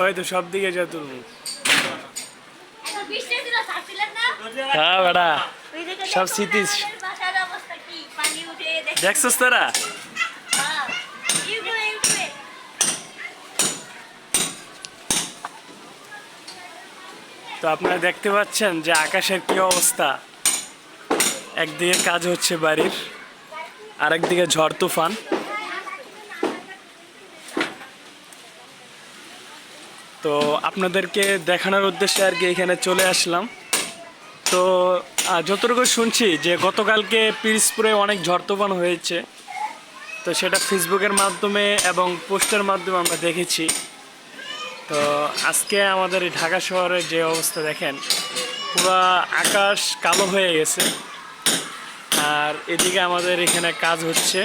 ওই তো সব দিকে যা না? হ্যাঁ বেড়া সব স্মৃতি। দেখছিস তোরা। তো আপনারা দেখতে পাচ্ছেন যে আকাশের কি অবস্থা একদিকে কাজ হচ্ছে বাড়ির আরেকদিকে ঝড় তুফান। তো আপনাদেরকে দেখানোর উদ্দেশ্যে আর কি এখানে চলে আসলাম। তো যতটুকু শুনছি যে গতকালকে পিরিসপুরে অনেক ঝড় তুফান হয়েছে, তো সেটা ফেসবুকের মাধ্যমে এবং পোস্টের মাধ্যমে আমরা দেখেছি। তো আজকে আমাদের ঢাকা শহরের যে অবস্থা দেখেন, পুরো আকাশ কালো হয়ে গেছে। আর এদিকে আমাদের এখানে কাজ হচ্ছে।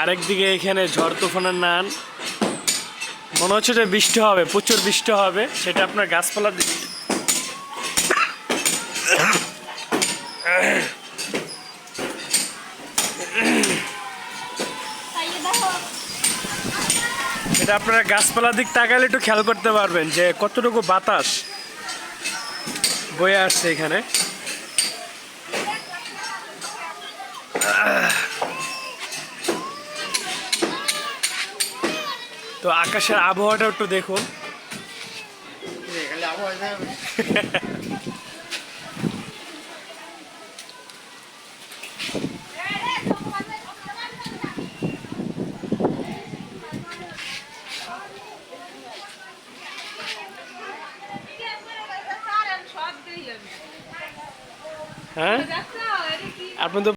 আরেকদিকে এখানে ঝড় তুফানের নান। মনে হচ্ছে যে বৃষ্টি হবে, প্রচুর বৃষ্টি হবে, সেটা আপনার গাছপালা এটা আপনারা গাছপালার দিক তাকালে একটু খেয়াল করতে পারবেন যে কতটুকু বাতাস। বয়ে আসছে এখানে। তো আকাশের আবহাওয়াটা একটু দেখুন। হ্যাঁ? আপনি তো